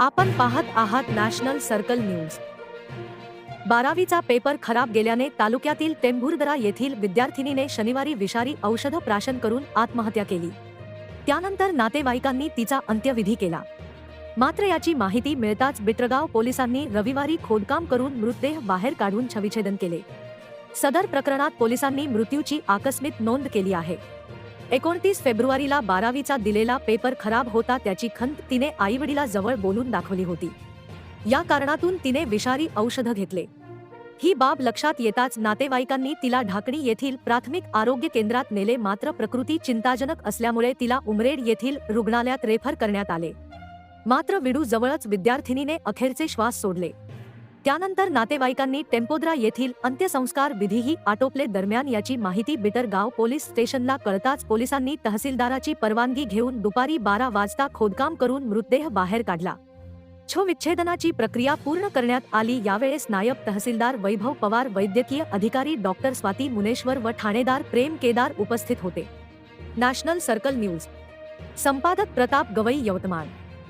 आपण पाहत आहात नॅशनल सर्कल न्यूज. बारावीचा पेपर खराब गेल्याने तालुक्यातील टेंभुरदरा येथील विद्यार्थिनीने शनिवारी विषारी औषध प्राशन करून आत्महत्या केली. त्यानंतर नातेवाईकांनी तिचा अंत्यविधी केला. मात्र याची माहिती मिळताच बिट्रगाव पोलिसांनी रविवारी खोदकाम करून मृतदेह बाहेर काढून छविछेदन केले. सदर प्रकरणात पोलिसांनी मृत्यूची आकस्मिक नोंद केली आहे. एकोणतीस फेब्रुवारीला बारावीचा दिलेला पेपर खराब होता त्याची खंत तिने आईवडिला जवळ बोलून दाखवली होती. या कारणातून तिने विषारी औषधं घेतले. ही बाब लक्षात येताच नातेवाईकांनी तिला ढाकणी येथील प्राथमिक आरोग्य केंद्रात नेले मात्र प्रकृती चिंताजनक असल्यामुळे तिला उमरेड येथील रुग्णालयात रेफर करण्यात आले. मात्र विडू जवळच विद्यार्थिनीने अखेरचे श्वास सोडले. त्यानंतर नातेवाईकांनी टेम्पोद्रा येथील अंत्यसंस्कार विधीही आटोपले दरम्यान याची माहिती बिटरगाव पोलीस स्टेशनला कळताच पोलिसांनी तहसीलदाराची परवानगी घेऊन दुपारी बारा वाजता खोदकाम करून मृतदेह बाहेर काढला. छोविच्छेदनाची प्रक्रिया पूर्ण करण्यात आली यावेळेस नायब तहसीलदार वैभव पवार वैद्यकीय अधिकारी डॉक्टर स्वाती मुनेश्वर व ठाणेदार प्रेम केदार उपस्थित होते. National Circle News. संपादक प्रताप गवई यवतमाळ.